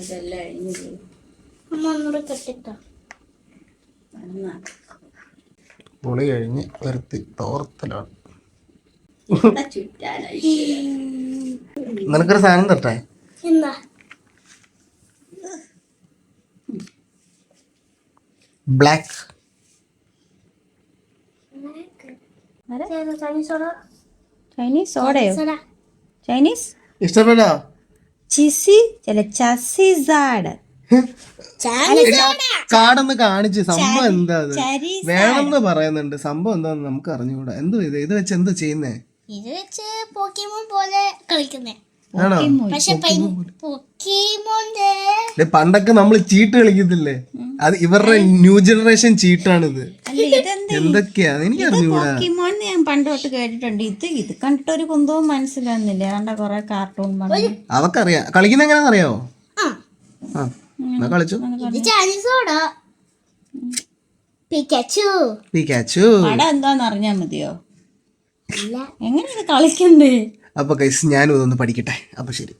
ഇതെല്ലാം അഴിഞ്ഞു പോയി അമ്മ ഒന്നുകൂടെ കെട്ടിട്ടോ പൊളി കഴിഞ്ഞ് വരുത്തി തോർത്തലാണ്. നിനക്കൊരു സാധനം തട്ടെ. ബ്ലാക്ക്. ചൈനീസ് സോഡയോ? ചൈനീസ് ഇഷ്ടപ്പെട്ടോ ചിസി ചില ചസിസാട് കാടൊന്ന് കാണിച്ച് സംഭവം എന്താ വേണമെന്ന് പറയുന്നുണ്ട്. സംഭവം എന്താന്ന് നമുക്ക് അറിഞ്ഞുകൂടാ എന്തോ ഇത്? ഇത് വെച്ച് എന്താ ചെയ്യുന്നേ? ഇത് വെച്ച് പോക്കിമോൻ പോലെ കളിക്കുന്നേ. ആണോ? പണ്ടൊക്കെ നമ്മൾ ചീട്ട് കളിക്കത്തില്ലേ? അത് ഇവരുടെ ന്യൂ ജനറേഷൻ ചീട്ടാണിത്. അല്ല ഇതെന്ത്? എന്തൊക്കെയാ? എനിക്ക് അറിഞ്ഞുകൂടാ ഞാൻ പണ്ട് തൊട്ട് കേട്ടിട്ടുണ്ട്. ഇത് ഇത് കണ്ടിട്ട് ഒരു കുന്തവും മനസ്സിലാകുന്നില്ല ഏതാണ്ട കൊറേ കാർട്ടൂൺ അവക്കറിയാം കളിക്കുന്ന എങ്ങനെയാണെന്ന് അറിയാവോ? ആ. കളിച്ചു. പിക്കാച്ചു. പടം എന്താന്ന് അറിഞ്ഞാ മതിയോ? ഇല്ല. എങ്ങനെ ഇത് കളിക്കണ്ടേ? അപ്പൊ കൈസ് ഞാനും ഇതൊന്ന് പഠിക്കട്ടെ. അപ്പൊ ശരി.